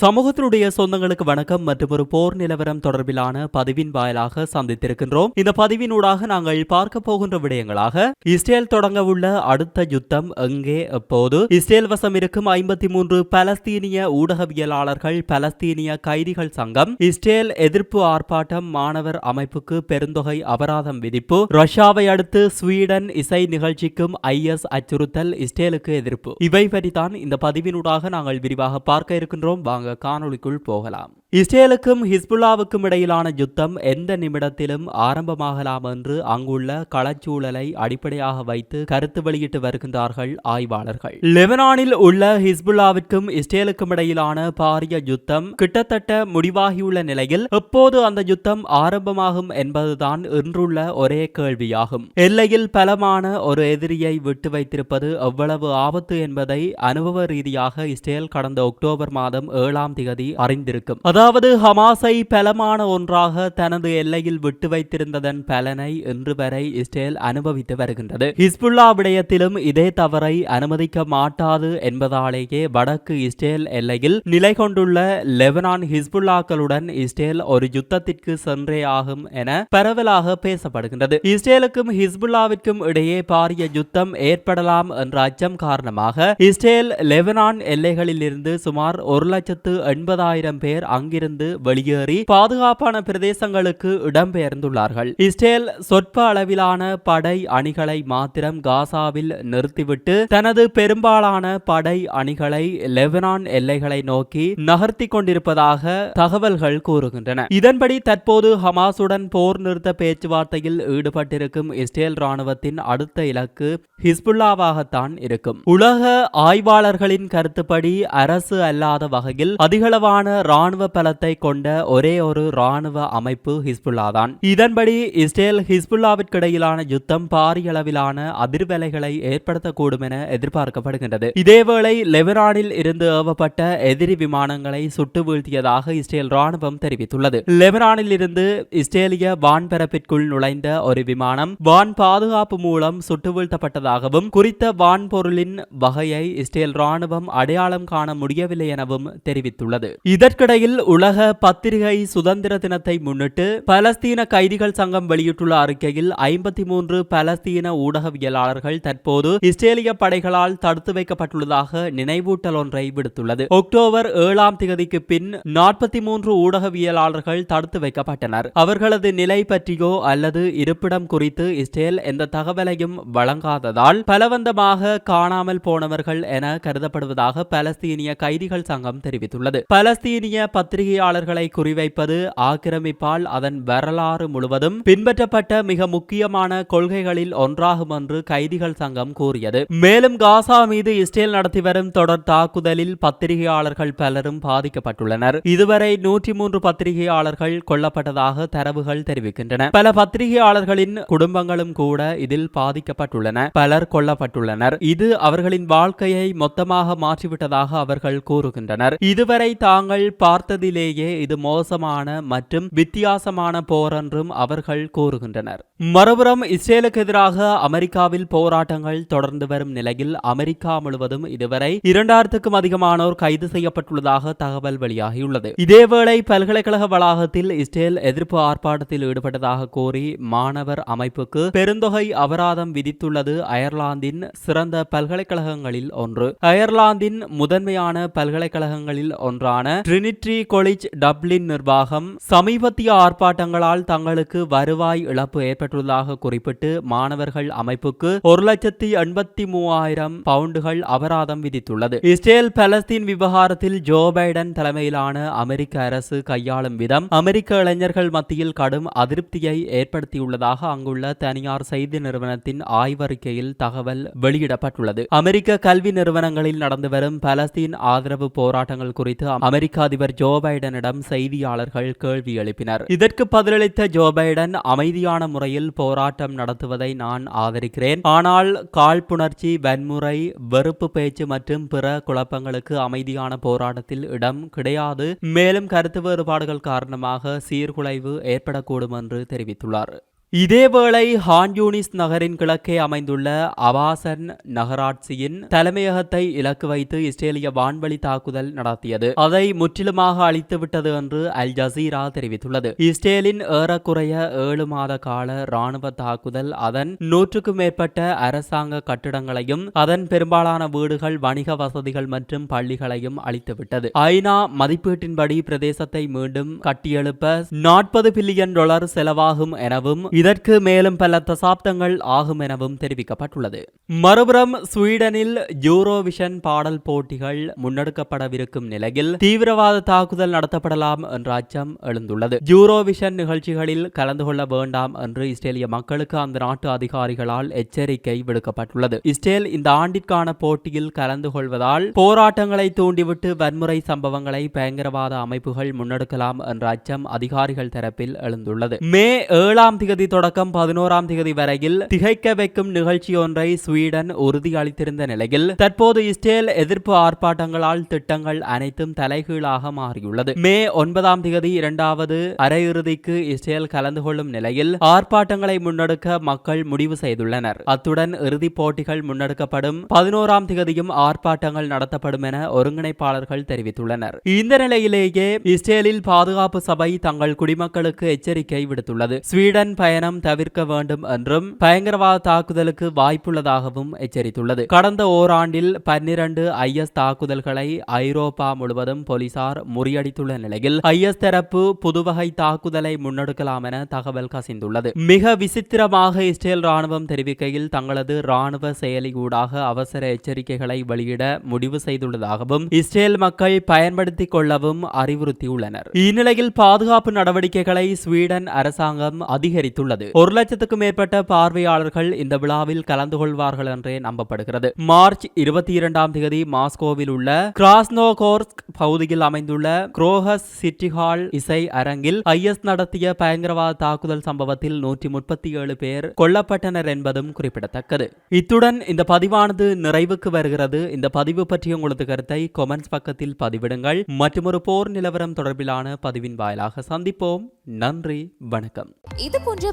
சமூகத்தினுடைய சொந்தங்களுக்கு வணக்கம் மற்றும் ஒரு போர் நிலவரம் தொடர்பிலான பதிவின் வாயிலாக சந்தித்திருக்கின்றோம். இந்த பதிவினூடாக நாங்கள் பார்க்க போகின்ற விடயங்களாக இஸ்ரேல் தொடங்கவுள்ள அடுத்த யுத்தம் எங்கே எப்போது? இஸ்ரேல் வசம் இருக்கும் ஐம்பத்தி மூன்று பலஸ்தீனிய ஊடகவியலாளர்கள் பலஸ்தீனிய கைதிகள் சங்கம் இஸ்ரேல் எதிர்ப்பு ஆர்ப்பாட்டம் மாணவர் அமைப்புக்கு பெருந்தொகை அபராதம் விதிப்பு ரஷ்யாவை அடுத்து ஸ்வீடன் இசை நிகழ்ச்சிக்கும் ஐஎஸ் அச்சுறுத்தல் இஸ்ரேலுக்கு எதிர்ப்பு. இவை பற்றித்தான் இந்த பதிவினூடாக நாங்கள் விரிவாக பார்க்க இருக்கின்றோம். வாங்க காணொளிக்குள் போகலாம். இஸ்ரேலுக்கும் ஹிஸ்புல்லாவுக்கும் இடையிலான யுத்தம் எந்த நிமிடத்திலும் ஆரம்பமாகலாம் என்று அங்குள்ள களச்சூழலை அடிப்படையாக வைத்து கருத்து வெளியிட்டு வருகின்றார்கள் ஆய்வாளர்கள். லெபனானில் உள்ள ஹிஸ்புல்லாவிற்கும் இஸ்ரேலுக்கும் இடையிலான பாரிய யுத்தம் கிட்டத்தட்ட முடிவாகியுள்ள நிலையில் எப்போது அந்த யுத்தம் ஆரம்பமாகும் என்பதுதான் இன்றுள்ள ஒரே கேள்வியாகும். எல்லையில் பலமான ஒரு எதிரியை விட்டு வைத்திருப்பது எவ்வளவு ஆபத்து என்பதை அனுபவ ரீதியாக இஸ்ரேல் கடந்த அக்டோபர் மாதம் ஏழு ஏழாம் திகதி அறிந்திருக்கும். அதாவது ஹமாஸை பலமான ஒன்றாக தனது எல்லையில் விட்டு வைத்திருந்ததன் பலனை இன்று வரை இஸ்ரேல் அனுபவித்து வருகின்றது. ஹிஸ்புல்லா விடயத்திலும் இதே தவறை அனுமதிக்க மாட்டாது என்பதாலேயே வடக்கு இஸ்ரேல் எல்லையில் நிலை கொண்டுள்ள லெபனான் ஹிஸ்புல்லாக்களுடன் இஸ்ரேல் ஒரு யுத்தத்திற்கு சென்றே ஆகும் என பரவலாக பேசப்படுகின்றது. இஸ்ரேலுக்கும் ஹிஸ்புல்லாவிற்கும் இடையே பாரிய யுத்தம் ஏற்படலாம் என்ற அச்சம் காரணமாக இஸ்ரேல் லெபனான் எல்லைகளில் இருந்து சுமார் ஒரு லட்சத்து எண்பதாயிரம் பேர் அங்கிருந்து வெளியேறி பாதுகாப்பான பிரதேசங்களுக்கு இடம்பெயர்ந்துள்ளார்கள். இஸ்ரேல் சொற்ப அளவிலான படை அணிகளை மாத்திரம் காசாவில் நிறுத்திவிட்டு தனது பெரும்பாலான படை அணிகளை லெபனான் எல்லைகளை நோக்கி நகர்த்தி கொண்டிருப்பதாக தகவல்கள் கூறுகின்றன. இதன்படி தற்போது ஹமாசுடன் போர் நிறுத்த பேச்சுவார்த்தையில் ஈடுபட்டிருக்கும் இஸ்ரேல் ராணுவத்தின் அடுத்த இலக்கு ஹிஸ்புல்லாவாகத்தான் இருக்கும். உலக ஆய்வாளர்களின் கருத்துப்படி அரசு அல்லாத வகையில் அதிகளவான ராணுவ பலத்தை கொண்ட ஒரே ஒரு ராணுவ அமைப்பு ஹிஸ்புல்லா தான் இதன்படி இஸ்ரேல் ஹிஸ்புல்லாவிற்கு இடையிலான யுத்தம் பாரிய அளவிலான அதிர்வலைகளை ஏற்படுத்தக்கூடும் என எதிர்பார்க்கப்படுகின்றது. இதேவேளை லெபனானில் இருந்து ஏவப்பட்ட எதிரி விமானங்களை சுட்டு வீழ்த்தியதாக இஸ்ரேல் ராணுவம் தெரிவித்துள்ளது. லெபனானில் இருந்து இஸ்ரேலிய வான்பரப்பிற்குள் நுழைந்த ஒரு விமானம் வான் பாதுகாப்பு மூலம் சுட்டு வீழ்த்தப்பட்டதாகவும் குறித்த வான்பொருளின் வகையை இஸ்ரேல் ராணுவம் அடையாளம் காண முடியவில்லை எனவும் அறிவித்துள்ளது இதற்கிடையில் உலக பத்திரிகை சுதந்திர தினத்தை முன்னிட்டு பலஸ்தீன கைதிகள் சங்கம் வெளியிட்டுள்ள அறிக்கையில் ஐம்பத்தி மூன்று பலஸ்தீன ஊடகவியலாளர்கள் தற்போது இஸ்ரேலிய படைகளால் தடுத்து வைக்கப்பட்டுள்ளதாக நினைவூட்டல் ஒன்றை விடுத்துள்ளது. அக்டோபர் ஏழாம் திகதிக்கு பின் நாற்பத்தி மூன்று ஊடகவியலாளர்கள் தடுத்து வைக்கப்பட்டனர். அவர்களது நிலை பற்றியோ அல்லது இருப்பிடம் குறித்து இஸ்ரேல் எந்த தகவலையும் வழங்காததால் பலவந்தமாக காணாமல் போனவர்கள் என கருதப்படுவதாக பலஸ்தீனிய கைதிகள் சங்கம் தெரிவித்துள்ளது. பலஸ்தீனிய பத்திரிகையாளர்களை குறிவைப்பது ஆக்கிரமிப்பால் அதன் வரலாறு முழுவதும் பின்பற்றப்பட்ட மிக முக்கியமான கொள்கைகளில் ஒன்றாகும் என்று கைதிகள் சங்கம் கூறியது. மேலும் காசா மீது இஸ்ரேல் நடத்தி வரும் தொடர் தாக்குதலில் பத்திரிகையாளர்கள் பலரும் பாதிக்கப்பட்டுள்ளனர். இதுவரை நூற்றி மூன்று பத்திரிகையாளர்கள் கொல்லப்பட்டதாக தரவுகள் தெரிவிக்கின்றன. பல பத்திரிகையாளர்களின் குடும்பங்களும் கூட இதில் பாதிக்கப்பட்டுள்ளன. பலர் கொல்லப்பட்டுள்ளனர். இது அவர்களின் வாழ்க்கையை மொத்தமாக மாற்றிவிட்டதாக அவர்கள் கூறுகின்றனர். இது இதுவரை தாங்கள் பார்த்ததிலேயே இது மோசமான மற்றும் வித்தியாசமான போர் என்றும் அவர்கள் கூறுகின்றனர். மறுபுறம் இஸ்ரேலுக்கு எதிராக அமெரிக்காவில் போராட்டங்கள் தொடர்ந்து வரும் நிலையில் அமெரிக்கா முழுவதும் இதுவரை இரண்டாயிரத்துக்கும் அதிகமானோர் கைது செய்யப்பட்டுள்ளதாக தகவல் வெளியாகியுள்ளது. இதேவேளை பல்கலைக்கழக வளாகத்தில் இஸ்ரேல் எதிர்ப்பு ஆர்ப்பாட்டத்தில் ஈடுபட்டதாக கோரி மாணவர் அமைப்புக்கு பெருந்தொகை அபராதம் விதித்துள்ளது அயர்லாந்தின் சிறந்த பல்கலைக்கழகங்களில் ஒன்று. அயர்லாந்தின் முதன்மையான பல்கலைக்கழகங்களில் ஒன்றான ட்ரினிட்ரி கொலிஜ் டப்ளின் நிர்வாகம் சமீபத்திய ஆர்ப்பாட்டங்களால் தங்களுக்கு வருவாய் இழப்பு ஏற்பட்டுள்ளதாக குறிப்பிட்டு மாணவர்கள் அமைப்புக்கு ஒரு லட்சத்தி எண்பத்தி மூவாயிரம் பவுண்டுகள் அபராதம் விதித்துள்ளது. இஸ்ரேல் பலஸ்தீன் விவகாரத்தில் ஜோ பைடன் தலைமையிலான அமெரிக்க அரசு கையாளும் விதம் அமெரிக்க இளைஞர்கள் மத்தியில் கடும் அதிருப்தியை ஏற்படுத்தியுள்ளதாக அங்குள்ள தனியார் செய்தி நிறுவனத்தின் ஆய்வறிக்கையில் தகவல் வெளியிடப்பட்டுள்ளது. அமெரிக்க கல்வி நிறுவனங்களில் நடந்து வரும் பலஸ்தீன் ஆதரவு போராட்டங்கள் குறித்து அமெரிக்க அதிபர் ஜோ பைடனிடம் செய்தியாளர்கள் கேள்வி எழுப்பினர். இதற்கு பதிலளித்த ஜோ பைடன் அமைதியான முறையில் போராட்டம் நடத்துவதை நான் ஆதரிக்கிறேன். ஆனால் காழ்ப்புணர்ச்சி வன்முறை வெறுப்பு பேச்சு மற்றும் பிற குழப்பங்களுக்கு அமைதியான போராட்டத்தில் இடம் கிடையாது. மேலும் கருத்து வேறுபாடுகள் காரணமாக சீர்குலைவு ஏற்படக்கூடும் என்று தெரிவித்துள்ளார். இதேவேளை ஹான் யூனிஸ் நகரின் கிழக்கே அமைந்துள்ள அவாசன் நகராட்சியின் தலைமையகத்தை இலக்கு வைத்து இஸ்ரேலிய வான்வழி தாக்குதல் நடத்தியது. அதை முற்றிலுமாக அழித்துவிட்டது என்று அல் ஜசீரா தெரிவித்துள்ளது. இஸ்ரேலின் ஏறக்குறைய ஏழு மாத கால ராணுவ தாக்குதல் அதன் நூற்றுக்கும் மேற்பட்ட அரசாங்க கட்டிடங்களையும் அதன் பெரும்பாலான வீடுகள் வணிக வசதிகள் மற்றும் பள்ளிகளையும் அழித்துவிட்டது. ஐநா மதிப்பீட்டின்படி பிரதேசத்தை மீண்டும் கட்டியெழுப்ப நாற்பது பில்லியன் டாலர் செலவாகும் எனவும் இதற்கு மேலும் பல தசாப்தங்கள் ஆகும் எனவும் தெரிவிக்கப்பட்டுள்ளது. மறுபுறம் ஸ்வீடனில் யூரோவிஷன் பாடல் போட்டிகள் முன்னெடுக்கப்படவிருக்கும் நிலையில் தீவிரவாத தாக்குதல் நடத்தப்படலாம் என்ற அச்சம் எழுந்துள்ளது. யூரோவிஷன் நிகழ்ச்சிகளில் கலந்து கொள்ள வேண்டாம் என்று இஸ்ரேலிய மக்களுக்கு அந்த நாட்டு அதிகாரிகளால் எச்சரிக்கை விடுக்கப்பட்டுள்ளது. இஸ்ரேல் இந்த ஆண்டிற்கான போட்டியில் கலந்து கொள்வதால் போராட்டங்களை தூண்டிவிட்டு வன்முறை சம்பவங்களை பயங்கரவாத அமைப்புகள் முன்னெடுக்கலாம் என்ற அச்சம் அதிகாரிகள் தரப்பில் எழுந்துள்ளது. மே ஏழாம் திகதி தொடக்கம் பதினோராம் திகதி வரையில் திகைக்க வைக்கும் நிகழ்ச்சி ஒன்றை ஸ்வீடன் உறுதியளித்திருந்த நிலையில் தற்போது இஸ்ரேல் எதிர்ப்பு ஆர்ப்பாட்டங்களால் திட்டங்கள் அனைத்தும் தலைகீழாக மாறியுள்ளது. மே ஒன்பதாம் தேதி இரண்டாவது அரையிறுதிக்கு இஸ்ரேல் கலந்து கொள்ளும் நிலையில் ஆர்ப்பாட்டங்களை முன்னெடுக்க மக்கள் முடிவு செய்துள்ளனர். அத்துடன் இறுதிப் போட்டிகள் முன்னெடுக்கப்படும் பதினோராம் திகதியும் ஆர்ப்பாட்டங்கள் நடத்தப்படும் என ஒருங்கிணைப்பாளர்கள் தெரிவித்துள்ளனர். இந்த நிலையிலேயே இஸ்ரேலில் பாதுகாப்பு சபை தங்கள் குடிமக்களுக்கு எச்சரிக்கை விடுத்துள்ளது. ஸ்வீடன் பயணம் தவிர்க்க வேண்டும் என்றும் பயங்கரவாத தாக்குதலுக்கு வாய்ப்புள்ளதாகவும் எச்சரித்துள்ளது. கடந்த ஓராண்டில் பன்னிரண்டு ஐஎஸ் தாக்குதல்களை ஐரோப்பா முழுவதும் போலீசார் முறியடித்துள்ள நிலையில் ஐஎஸ் தரப்பு புதுவகை தாக்குதலை முன்னெடுக்கலாம் என தகவல் கசிந்துள்ளது. மிக விசித்திரமாக இஸ்ரேல் ராணுவம் தெரிவிக்கையில் தங்களது ராணுவ செயலி ஊடாக அவசர எச்சரிக்கைகளை வெளியிட முடிவு செய்துள்ளதாகவும் இஸ்ரேல் மக்கள் பயன்படுத்திக் கொள்ளவும் அறிவுறுத்தியுள்ளனர். இந்நிலையில் பாதுகாப்பு நடவடிக்கைகளை ஸ்வீடன் அரசாங்கம் அதிகரித்துள்ளது. ஒரு லட்சத்துக்கும் மேற்பட்ட பார்வையாளர்கள் இந்த விழாவில் கலந்து கொள்வார்கள் என்றே நம்பப்படுகிறது. மார்ச் இருபத்தி இரண்டாம் தேதி மாஸ்கோவில் உள்ள கிராஸ்னோகோர்ஸ்க் பகுதியில் அமைந்துள்ள குரோஹஸ் சிட்டி ஹால் இசை அரங்கில் ஐஎஸ் நடத்திய பயங்கரவாத தாக்குதல் சம்பவத்தில் நூற்றி முப்பத்தி ஏழு பேர் கொல்லப்பட்டனர் என்பதும் குறிப்பிடத்தக்கது. இத்துடன் இந்த பதிவானது நிறைவுக்கு வருகிறது. இந்த பதிவு பற்றிய உங்களது கருத்தை கொமெண்ட்ஸ் பக்கத்தில் பதிவிடுங்கள். மற்றொரு போர் நிலவரம் தொடர்பிலான பதிவின் வாயிலாக சந்திப்போம். நன்றி வணக்கம். இது போன்ற